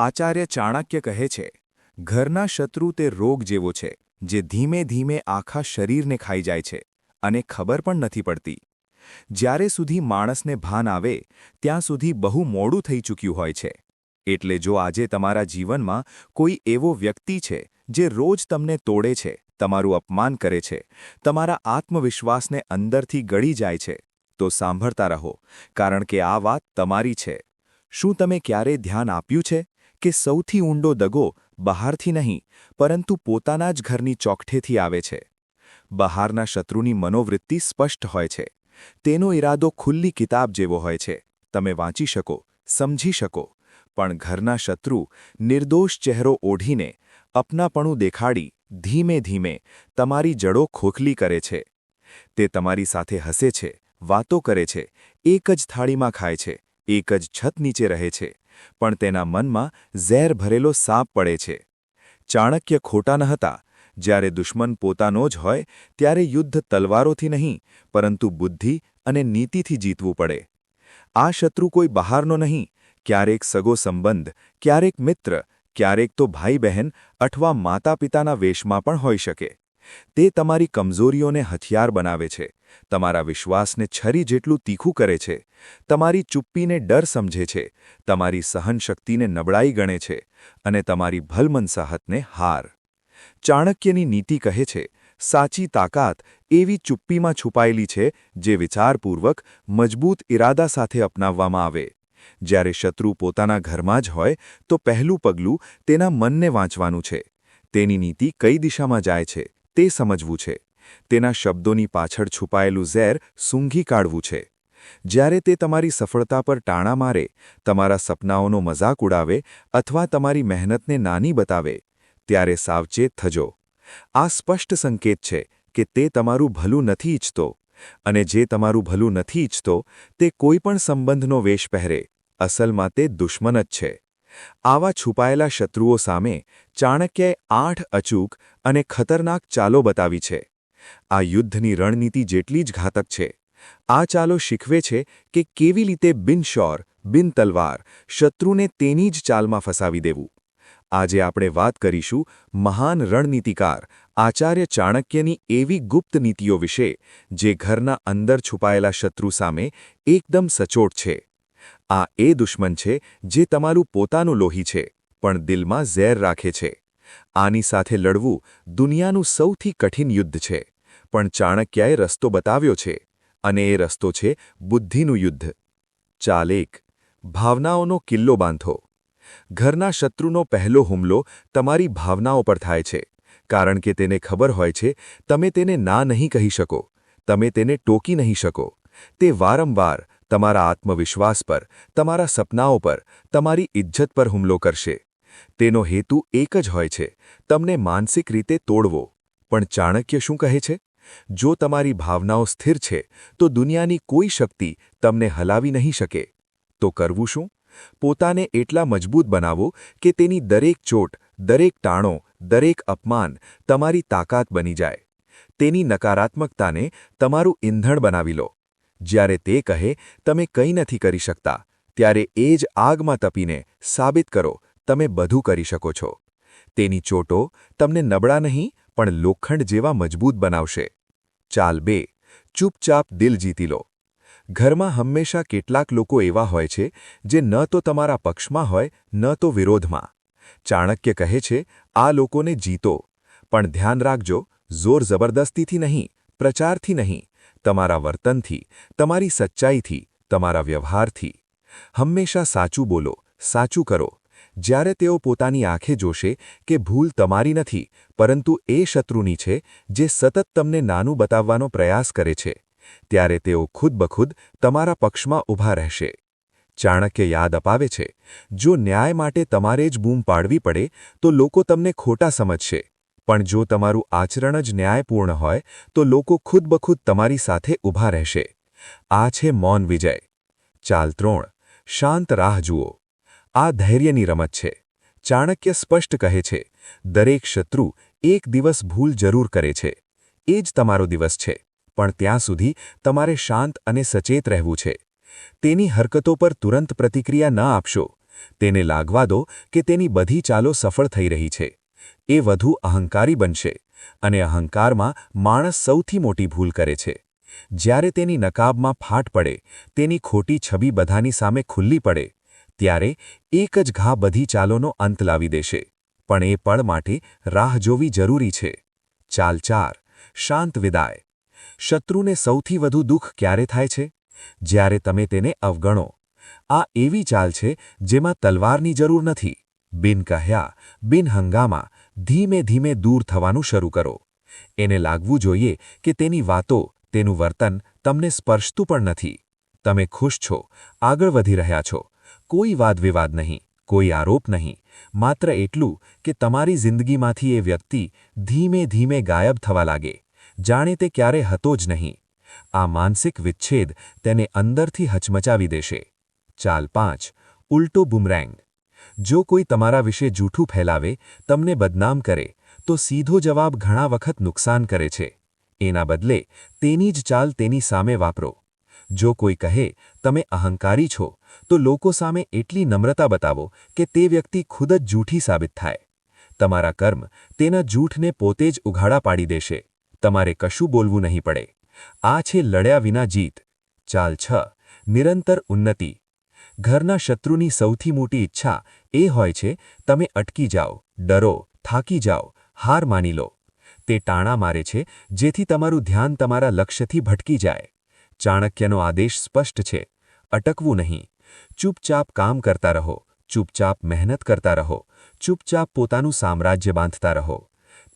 આચાર્ય ચાણક્ય કહે છે, ઘરના શત્રુ તે રોગ જેવો છે, જે ધીમે ધીમે આખા શરીરને ખાઈ જાય છે અને ખબર પણ નથી પડતી. જ્યારે સુધી માણસને ભાન આવે, ત્યાં સુધી બહુ મોડું થઈ ચૂક્યું હોય છે. એટલે જો આજે તમારા જીવનમાં કોઈ એવો વ્યક્તિ છે, જે રોજ તમને તોડે છે, તમારું અપમાન કરે છે, તમારા આત્મવિશ્વાસને અંદરથી ગળી જાય છે, તો સાંભળતા રહો, કારણ કે આ વાત તમારી છે. શું તમે ક્યારે ધ્યાન આપ્યું છે? કે સૌથી ઊંડો દગો બહારથી નહીં, પરંતુ પોતાના જ ઘરની ચોકઠેથી આવે છે. બહારના શત્રુની મનોવૃત્તિ સ્પષ્ટ હોય છે. તેનો ઈરાદો ખુલ્લી કિતાબ જેવો હોય છે. તમે વાંચી શકો, સમજી શકો, પણ ઘરના શત્રુ નિર્દોષ ચહેરો ઓઢીને અપનાપણું દેખાડી ધીમે ધીમે તમારી જડો ખોખલી કરે છે. તે તમારી સાથે હસે છે, વાતો કરે છે, એક જ થાળીમાં ખાય છે, એક જ છત નીચે રહે છે. પણ તેના મનમાં ઝેર ભરેલો સાપ પડે છે. ચાણક્ય ખોટા ન હતા. જ્યારે દુશ્મન પોતાનો જ હોય, ત્યારે યુદ્ધ તલવારોથી નહીં, પરંતુ બુદ્ધિ અને નીતિથી જીતવું પડે. આ શત્રુ કોઈ બહારનો નહીં, ક્યારેક સગો સંબંધ, ક્યારેક મિત્ર, ક્યારેક તો ભાઈ બહેન અથવા માતા પિતાના વેશમાં પણ હોઈ શકે. તે તમારી કમજોરીઓને હથિયાર બનાવે છે. તમારા વિશ્વાસને છરી જેટલું તીખું કરે છે, તમારી ચુપ્પીને ડર સમજે છે, તમારી સહનશક્તિને નબળાઈ ગણે છે અને તમારી ભલમનસાહતને હાર. ચાણક્યની નીતિ કહે છે, સાચી તાકાત એવી ચુપ્પીમાં છુપાયેલી છે જે વિચારપૂર્વક મજબૂત ઇરાદા સાથે અપનાવવામાં આવે. જ્યારે શત્રુ પોતાના ઘરમાં જ હોય, તો પહેલું પગલું તેના મનને વાંચવાનું છે. તેની નીતિ કઈ દિશામાં જાય છે, તે સમજવું છે. તેના શબ્દોની પાછળ છુપાયેલું ઝેર સૂંઘી કાઢવું છે. જ્યારે તે તમારી સફળતા પર ટાણા મારે, તમારા સપનાઓનો મજાક ઉડાવે અથવા તમારી મહેનતને નાની બતાવે, ત્યારે સાવચેત થજો. આ સ્પષ્ટ સંકેત છે કે તે તમારું ભલું નથી ઈચ્છતો અને જે તમારું ભલું નથી ઈચ્છતો, તે કોઈપણ સંબંધનો વેશ પહેરે, અસલમાં તે દુશ્મન જ છે. આવા છુપાયેલા શત્રુઓ સામે ચાણક્યએ આઠ અચૂક અને ખતરનાક ચાલો બતાવી છે. આ યુદ્ધની રણનીતિ જેટલી જ ઘાતક છે. આ ચાલો શીખવે છે કે કેવી રીતે બિનશોર બિન તલવાર શત્રુને તેની જ ચાલમાં ફસાવી દેવું. આજે આપણે વાત કરીશું મહાન રણનીતિકાર આચાર્ય ચાણક્યની એવી ગુપ્ત નીતિઓ વિશે, જે ઘરના અંદર છુપાયેલા શત્રુ સામે એકદમ સચોટ છે. આ એ દુશ્મન છે જે તમારું પોતાનું લોહી છે, પણ દિલમાં ઝેર રાખે છે. આની સાથે લડવું દુનિયાનું સૌથી કઠિન યુદ્ધ છે. પણ ચાણક્યાએ રસ્તો બતાવ્યો છે અને એ રસ્તો છે બુદ્ધિનું યુદ્ધ. ચાલેક ભાવનાઓનો કિલ્લો બાંધો. ઘરના શત્રુનો પહેલો હુમલો તમારી ભાવનાઓ પર થાય છે, કારણ કે તેને ખબર હોય છે, તમે તેને ના નહીં કહી શકો, તમે તેને ટોકી નહીં શકો. તે વારંવાર તમારા આત્મવિશ્વાસ પર, તમારા સપનાઓ પર, તમારી ઇજ્જત પર હુમલો કરશે. તેનો હેતુ એક જ હોય છે, તમને માનસિક રીતે તોડવો. પણ ચાણક્ય શું કહે છે? જો તમારી ભાવનાઓ સ્થિર છે, તો દુનિયાની કોઈ શક્તિ તમને હલાવી નહીં શકે. તો કરવું શું? પોતાને એટલા મજબૂત બનાવો કે તેની દરેક ચોટ, દરેક ટાણો, દરેક અપમાન તમારી તાકાત બની જાય. તેની નકારાત્મકતાને તમારું ઈંધણ બનાવી લો. જ્યારે તે કહે, તમે કંઈ નથી કરી શકતા, ત્યારે એ જ આગમાં તપીને, સાબિત કરો, તમે બધું કરી શકો છો. તેની ચોટો તમને નબળા નહીં પણ લોખંડ જેવા મજબૂત બનાવશે. ચાલ બે, ચૂપચાપ દિલ જીતી લો. ઘરમાં હંમેશા કેટલાક લોકો એવા હોય છે, જે ન તો તમારા પક્ષમાં હોય, ન તો વિરોધમાં. ચાણક્ય કહે છે, આ લોકોને જીતો. પણ ધ્યાન રાખજો, જોર જબરદસ્તીથી નહીં, પ્રચારથી નહીં. તમારા વર્તનથી, તમારી સચ્ચાઈથી, તમારા વ્યવહારથી. હંમેશા સાચું બોલો, સાચું કરો. જ્યારે તેઓ પોતાની આંખે જોશે કે ભૂલ તમારી નથી, પરંતુ એ શત્રુની છે જે સતત તમને નાનું બતાવવાનો પ્રયાસ કરે છે, ત્યારે તેઓ ખુદબખુદ તમારા પક્ષમાં ઊભા રહેશે. ચાણક્ય યાદ અપાવે છે, જો ન્યાય માટે તમારે જ બૂમ પાડવી પડે, તો લોકો તમને ખોટા સમજશે. પણ જો તમારું આચરણ જ ન્યાયપૂર્ણ હોય, તો લોકો ખુદબખુદ તમારી સાથે ઊભા રહેશે. આ છે મૌન વિજય. ચાલ, ત્રણ. શાંત રાહ જુઓ. આ ધૈર્યની રમત છે. ચાણક્ય સ્પષ્ટ કહે છે, દરેક શત્રુ એક દિવસ ભૂલ જરૂર કરે છે. એ જ તમારો દિવસ છે. પણ ત્યાં સુધી તમારે શાંત અને સચેત રહેવું છે. તેની હરકતો પર તુરંત પ્રતિક્રિયા ન આપશો. તેને લાગવા દો કે તેની બધી ચાલો સફળ થઈ રહી છે. એ વધુ અહંકારી બનશે અને અહંકારમાં માણસ સૌથી મોટી ભૂલ કરે છે. જ્યારે તેની નકાબમાં ફાટ પડે, તેની ખોટી છબી બધાની સામે ખુલ્લી પડે ત્યારે એક જ ઘા બધી ચાલોનો અંત લાવી દેશે. પણ એ પળ માટે રાહ જોવી જરૂરી છે. ચાલ ચાર. શાંત વિદાય. શત્રુને સૌથી વધુ દુઃખ ક્યારે થાય છે? જ્યારે તમે તેને અવગણો. આ એવી ચાલ છે જેમાં તલવારની જરૂર નથી. બિન કહ્યા, બિન હંગામા, ધીમે ધીમે દૂર થવાનું શરૂ કરો. એને લાગવું જોઈએ કે તેની વાતો, તેનું વર્તન તમને સ્પર્શતું પણ નથી. તમે ખુશ છો, આગળ વધી રહ્યા છો. કોઈ વાદવિવાદ નહીં, કોઈ આરોપ નહીં. માત્ર એટલું કે તમારી જિંદગીમાંથી એ વ્યક્તિ ધીમે ધીમે ગાયબ થવા લાગે. જાણે તે ક્યારે હતો જ નહીં. આ માનસિક વિચ્છેદ તેને અંદરથી હચમચાવી દેશે. ચાલ પાંચ, ઉલટો બુમરેંગ. જો કોઈ તમારા વિશે જૂઠું ફેલાવે, તમને બદનામ કરે, તો સીધો જવાબ ઘણા વખત નુકસાન કરે છે. એના બદલે તેની જ ચાલ તેની સામે વાપરો. જો કોઈ કહે, તમે અહંકારી છો તો લોકો સામે એટલી નમ્રતા બતાવો કે તે વ્યક્તિ ખુદ જ જૂઠી સાબિત થાય. તમારા કર્મ તેના જૂઠને પોતે જ ઉઘાડા પાડી દેશે. તમારે કશું બોલવું નહીં પડે. આ છે લડ્યા વિના જીત. ચાલ છ. નિરંતર ઉન્નતિ. ઘરના શત્રુની સૌથી મોટી ઈચ્છા એ હોય છે, તમે અટકી જાઓ, ડરો, થાકી જાઓ, હાર માની લો. તે ટાણા મારે છે, જેથી તમારું ધ્યાન તમારા લક્ષ્યથી ભટકી જાય. ચાણક્યનો આદેશ સ્પષ્ટ છે. અટકવું નહીં. ચૂપચાપ કામ કરતા રહો, ચૂપચાપ મહેનત કરતા રહો, ચૂપચાપ પોતાનું સામ્રાજ્ય બાંધતા રહો.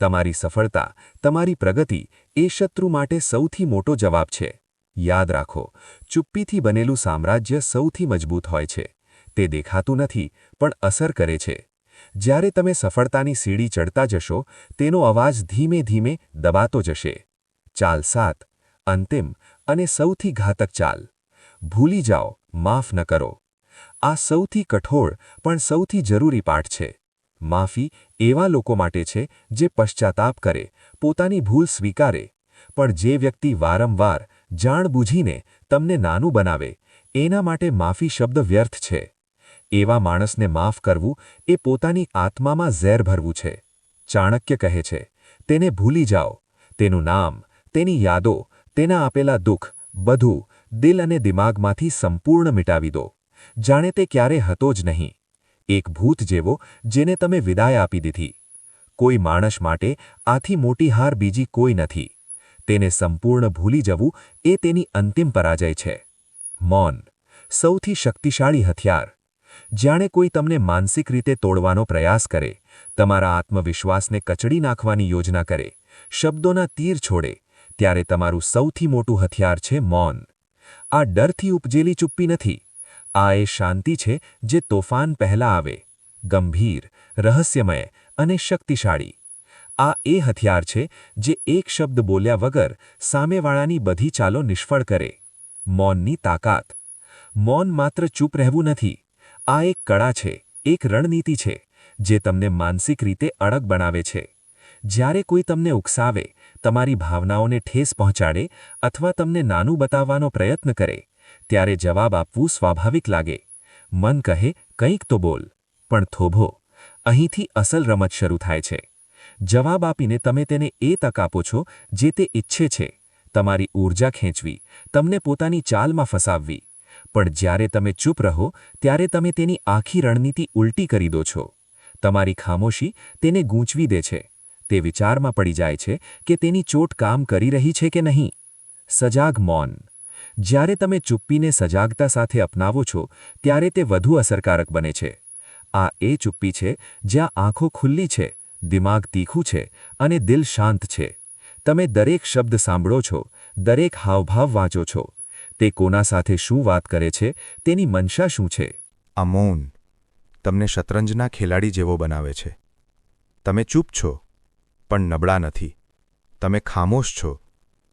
તમારી સફળતા, તમારી પ્રગતિ એ શત્રુ માટે સૌથી મોટો જવાબ છે. યાદ રાખો, ચુપ્પીથી બનેલું સામ્રાજ્ય સૌથી મજબૂત હોય છે. તે દેખાતું નથી, પણ અસર કરે છે. જ્યારે તમે સફળતાની સીડી ચડતા જશો, તેનો અવાજ ધીમે ધીમે દબાતો જશે. ચાલ સાત, અંતિમ અને સૌથી ઘાતક ચાલ. ભૂલી જાઓ માફ ન કરો. આ સૌથી કઠોળ પણ સૌથી જરૂરી પાઠ છે. માફી એવા લોકો માટે છે જે પશ્ચાતાપ કરે, પોતાની ભૂલ સ્વીકારે, પણ જે વ્યક્તિ વારંવાર જાણબૂજીને તમને નાનું બનાવે, એના માટે માફી શબ્દ વ્યર્થ છે. એવા માણસને માફ કરવું એ પોતાની આત્મામાં ઝેર ભરવું છે. ચાણક્ય કહે છે, તેને ભૂલી જાઓ. તેનું નામ, તેની યાદો, તેના આપેલા દુઃખ, બધું દિલ અને દિમાગમાંથી સંપૂર્ણ મિટાવી દો. જાણે તે ક્યારે હતો જ નહીં. એક ભૂત જેવો જેને તમે વિદાય આપી દીધી. કોઈ માણસ માટે આથી મોટી હાર બીજી કોઈ નથી. તેને સંપૂર્ણ ભૂલી જવું એ તેની અંતિમ પરાજય છે. મૌન. સૌથી શક્તિશાળી હથિયાર. જાણે કોઈ તમને માનસિક રીતે તોડવાનો પ્રયાસ કરે, તમારા આત્મવિશ્વાસને કચડી નાખવાની યોજના કરે, શબ્દોના તીર છોડે, ત્યારે તમારું સૌથી મોટું હથિયાર છે મૌન. આ ડરથી ઉપજેલી ચુપ્પી નથી. આ એ શાંતિ છે જે તોફાન પહેલાં આવે. ગંભીર, રહસ્યમય અને શક્તિશાળી. આ એ હથિયાર છે જે એક શબ્દ બોલ્યા વગર સામેવાળાની બધી ચાલો નિષ્ફળ કરે. મૌનની તાકાત. મૌન માત્ર ચૂપ રહેવું નથી. આ એક કળા છે, એક રણનીતિ છે, જે તમને માનસિક રીતે અડગ બનાવે છે. જ્યારે કોઈ તમને ઉકસાવે તમારી ભાવનાઓને ઠેસ પહોંચાડે અથવા તમને નાનું બતાવવાનો પ્રયત્ન કરે, ત્યારે જવાબ આપવું સ્વાભાવિક લાગે. મન કહે, કંઈક તો બોલ. પણ થોભો, અહીંથી અસલ રમત શરૂ થાય છે. જવાબ આપીને તમે તેને એ તક આપો છો જે તે ઈચ્છે છે. તમારી ઊર્જા ખેંચવી, તમને પોતાની ચાલમાં ફસાવવી. પણ જ્યારે તમે ચૂપ રહો, ત્યારે તમે તેની આખી રણનીતિ ઉલટી કરી દો છો. તમારી ખામોશી તેને ગૂંચવી દે છે. તે વિચારમાં પડી જાય છે કે તેની ચોટ કામ કરી રહી છે કે નહીં. સજાગ મૌન. જ્યારે તમે ચુપ્પીને સજાગતા સાથે અપનાવો છો, ત્યારે તે વધુ અસરકારક બને છે. આ એ ચુપ્પી છે જ્યાં આંખો ખુલ્લી છે, દિમાગ તીખું છે અને દિલ શાંત છે. તમે દરેક શબ્દ સાંભળો છો, દરેક હાવભાવ વાંચો છો. તે કોના સાથે શું વાત કરે છે, તેની મનશા શું છે? આ મૌન તમને શતરંજના ખેલાડી જેવો બનાવે છે. તમે ચૂપ છો પણ નબળા નથી. તમે ખામોશ છો,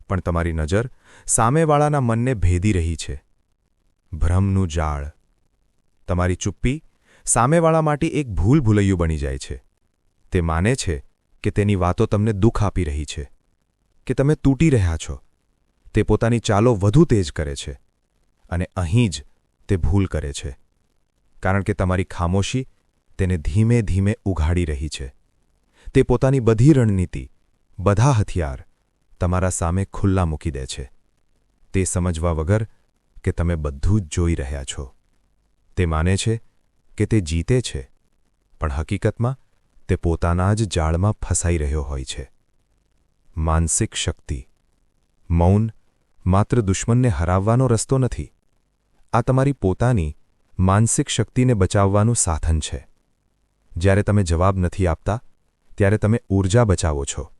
પણ તમારી નજર સામેવાળાના મનને ભેદી રહી છે. ભ્રમનું જાળ. તમારી ચુપ્પી સામેવાળા માટે એક ભૂલ ભૂલૈયું બની જાય છે. તે માને છે કે તેની વાતો તમને દુઃખ આપી રહી છે, કે તમે તૂટી રહ્યા છો. તે પોતાની ચાલો વધુ તેજ કરે છે અને અહીં જ તે ભૂલ કરે છે. કારણ કે તમારી ખામોશી તેને ધીમે ધીમે ઉઘાડી રહી છે. તે પોતાની બધી રણનીતિ, બધા હથિયાર, તમારા સામે ખુલ્લા મૂકી દે છે. તે સમજવા વગર કે તમે બધું જ જોઈ રહ્યા છો. તે માને છે કે તે જીતે છે, પણ હકીકતમાં તે પોતાના જ જાળમાં ફસાઈ રહ્યો હોય છે. માનસિક શક્તિ, મૌન માત્ર દુશ્મનને હરાવવાનો રસ્તો નથી. આ તમારી પોતાની માનસિક શક્તિને બચાવવાનું સાધન છે. જ્યારે તમે જવાબ નથી આપતા ત્યારે તમે ઊર્જા બચાવો છો.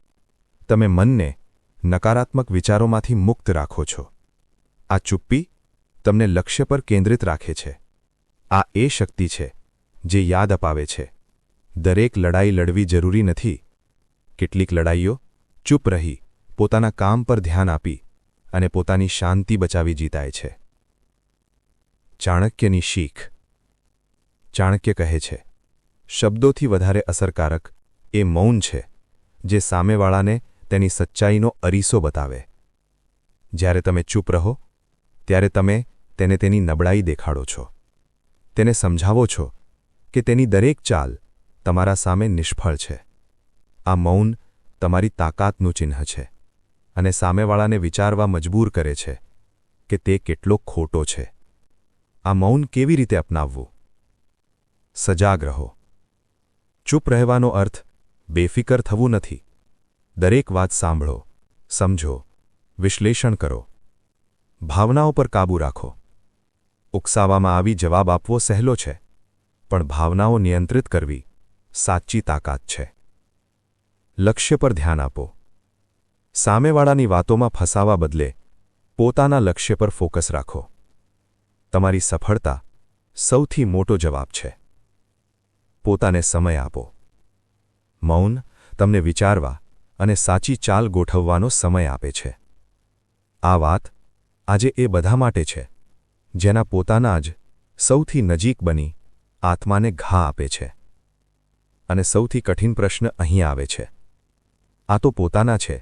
તમે મનને નકારાત્મક વિચારોમાંથી મુક્ત રાખો છો. આ ચુપ્પી તમને લક્ષ્ય પર કેન્દ્રિત રાખે છે. આ એ શક્તિ છે જે યાદ અપાવે છે. દરેક લડાઈ લડવી જરૂરી નથી. કેટલીક લડાઈઓ ચૂપ રહી પોતાના કામ પર ધ્યાન આપી અને પોતાની શાંતિ બચાવી જીતાય છે. ચાણક્યની શીખ ચાણક્ય કહે છે, શબ્દોથી વધારે અસરકારક એ મૌન છે, જે સામેવાળાને તેની સચ્ચાઈનો અરીસો બતાવે. જ્યારે તમે ચૂપ રહો, ત્યારે તમે તેને તેની નબળાઈ દેખાડો છો. તેને સમજાવો છો કે તેની દરેક ચાલ તમારા સામે નિષ્ફળ છે. આ મૌન તમારી તાકાતનું ચિહ્ન છે અને સામેવાળાને વિચારવા મજબૂર કરે છે કે તે કેટલો ખોટો છે. આ મૌન કેવી રીતે અપનાવવું? સજાગ રહો. ચૂપ રહેવાનો અર્થ બેફિકર થવું નથી. દરેક વાત સાંભળો, સમજો, વિશ્લેષણ કરો. ભાવનાઓ પર કાબૂ રાખો. ઉકસાવામાં આવી જવાબ આપવો સહેલો છે, પણ ભાવનાઓ નિયંત્રિત કરવી સાચી તાકાત છે. લક્ષ્ય પર ધ્યાન આપો. સામેવાળાની વાતોમાં ફસાવા બદલે પોતાના લક્ષ્ય પર ફોકસ રાખો. તમારી સફળતા સૌથી મોટો જવાબ છે. પોતાને સમય આપો. મૌન, તમને વિચારવા અને સાચી ચાલ ગોઠવવાનો સમય આપે છે. આ વાત આજે એ બધા માટે છે, જેના પોતાના જ સૌથી નજીક બની આત્માને ઘા આપે છે અને સૌથી કઠિન પ્રશ્ન અહીં આવે છે. આ તો પોતાના છે,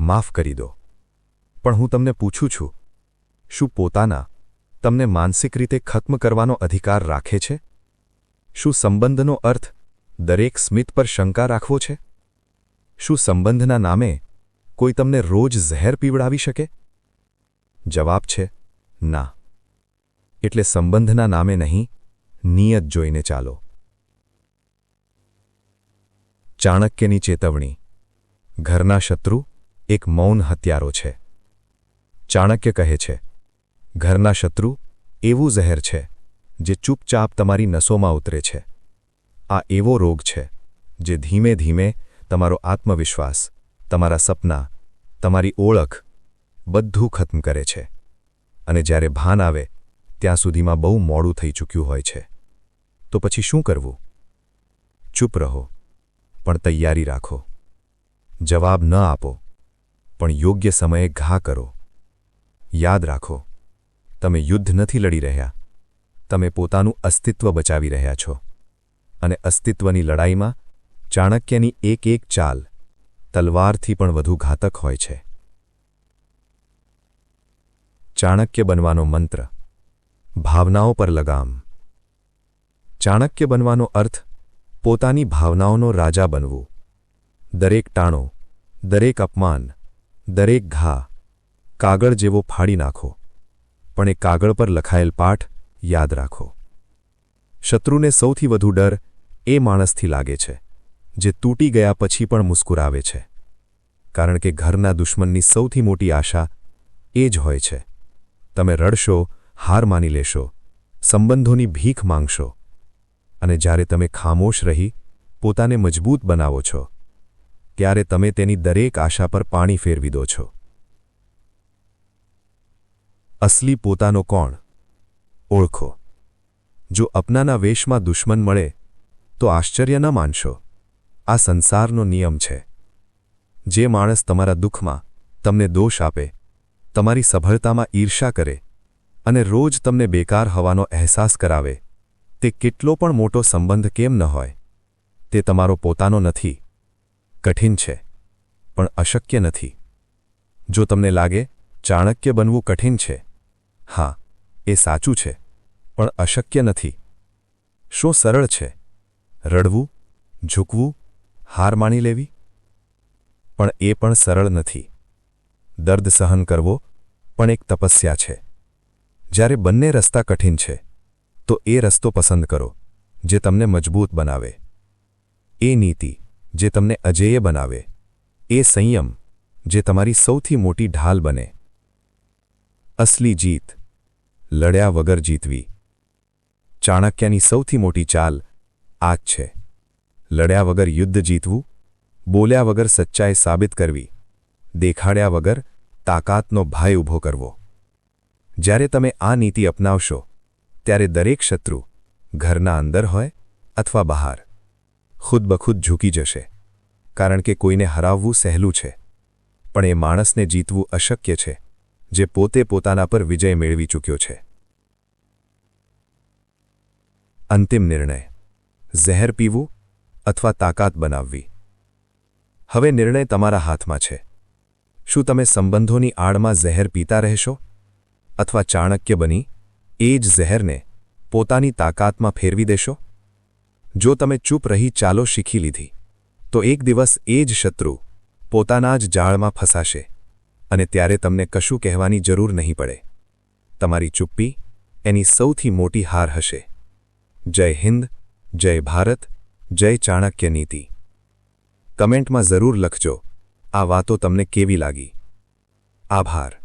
માફ કરી દો. પણ હું તમને પૂછું છું, શું પોતાના તમને માનસિક રીતે ખત્મ કરવાનો અધિકાર રાખે છે? શું સંબંધનો અર્થ દરેક સ્મિત પર શંકા રાખવો છે? શું સંબંધના નામે કોઈ તમને રોજ ઝહેર પીવડાવી શકે? જવાબ છે, ના. એટલે સંબંધના નામે નહીં, નિયત જોઈને ચાલો. ચાણક્યની ચેતવણી. ઘરના શત્રુ એક મૌન હત્યારો છે. ચાણક્ય કહે છે, ઘરના શત્રુ એવું ઝહેર છે, જે ચૂપચાપ તમારી નસોમાં ઉતરે છે. આ એવો રોગ છે, જે ધીમે ધીમે તમારો આત્મવિશ્વાસ, તમારા સપના, તમારી ઓળખ બધું ખત્મ કરે છે. અને જ્યારે ભાન આવે, ત્યાં સુધીમાં બહુ મોડું થઈ ચૂક્યું હોય છે. તો પછી શું કરવું? ચૂપ રહો, પણ તૈયારી રાખો. જવાબ ન આપો, પણ યોગ્ય સમયે ઘા કરો. યાદ રાખો, તમે યુદ્ધ નથી લડી રહ્યા. તમે પોતાનું અસ્તિત્વ બચાવી રહ્યા છો. અને અસ્તિત્વની લડાઈમાં ચાણક્યની એક એક ચાલ તલવારથી પણ વધુ ઘાતક હોય છે. ચાણક્ય બનવાનો મંત્ર, ભાવનાઓ પર લગામ. ચાણક્ય બનવાનો અર્થ, પોતાની ભાવનાઓનો રાજા બનવું. દરેક ટાણો, દરેક અપમાન, દરેક ઘા, કાગળ જેવો ફાડી નાખો, પણ એ કાગળ પર લખાયેલ પાઠ યાદ રાખો. શત્રુને સૌથી વધુ ડર એ માણસથી લાગે છે, જે તૂટી ગયા પછી પણ મુસ્કુરાવે છે. કારણ કે ઘરના દુશ્મનની સૌથી મોટી આશા એ જ હોય છે. તમે રડશો, હાર માની લેશો, સંબંધોની ભીખ માંગશો, અને જ્યારે તમે ખામોશ રહી, પોતાને મજબૂત બનાવો છો, ત્યારે તમે તેની દરેક આશા પર પાણી ફેરવી દો છો. અસલી પોતાનો કોણ? ઓળખો. જો અપનાના વેશમાં દુશ્મન મળે તો આશ્ચર્ય ન માનશો. આ સંસારનો નિયમ છે. જે માણસ તમારા દુઃખમાં તમને દોષ આપે, તમારી સફળતામાં ઈર્ષા કરે અને રોજ તમને બેકાર હવાનો અહેસાસ કરાવે, તે કેટલો પણ મોટો સંબંધ કેમ ન હોય, તે તમારો પોતાનો નથી. કઠિન છે, પણ અશક્ય નથી. જો તમને લાગે ચાણક્ય બનવું કઠિન છે, હા, એ સાચું છે, પણ અશક્ય નથી. શું સરળ છે? રડવું, ઝૂકવું, હાર માની લેવી? પણ એ પણ સરળ નથી. દર્દ સહન કરવો પણ એક તપસ્યા છે. જ્યારે બંને રસ્તા કઠિન છે, તો એ રસ્તો પસંદ કરો, જે તમને મજબૂત બનાવે. એ નીતિ, જે તમને અજેય બનાવે. એ સંયમ, જે તમારી સૌથી મોટી ઢાલ બને. અસલી જીત, લડ્યા વગર જીતવી. ચાણક્યની સૌથી મોટી ચાલ આ જ છે. લડ્યા વગર યુદ્ધ જીતવું, બોલ્યા વગર સચ્ચાઈ સાબિત કરવી, દેખાડ્યા વગર તાકાતનો ભાઈ ઊભો કરવો. જ્યારે તમે આ નીતિ અપનાવશો, ત્યારે દરેક શત્રુ ઘરના અંદર હોય અથવા બહાર ખુદ બખુદ ઝૂકી જશે, કારણ કે કોઈને હરાવવું સહેલું છે. પણ એ માણસને જીતવું અશક્ય છે, જે પોતે પોતાના પર વિજય મેળવી ચૂક્યો છે. અંતિમ નિર્ણય. ઝહેર પીવું અથવા તાકાત બનાવવી. હવે નિર્ણય તમારા હાથમાં છે. શું તમે સંબંધોની આડમાં ઝહેર પીતા રહેશો? અથવા ચાણક્ય બની એ જ ઝહેરને પોતાની તાકાતમાં ફેરવી દેશો? જો તમે ચૂપ રહી ચાલો શીખી લીધી, તો એક દિવસ એ જ શત્રુ પોતાના જ જાળમાં ફસાશે અને ત્યારે તમને કશું કહેવાની જરૂર નહીં પડે. તમારી ચુપ્પી એની સૌથી મોટી હાર હશે. જય હિન્દ જય ભારત જય ચાણક્ય નીતિ. કમેન્ટમાં જરૂર લખજો. આ વાતો તમને કેવી લાગી? આભાર.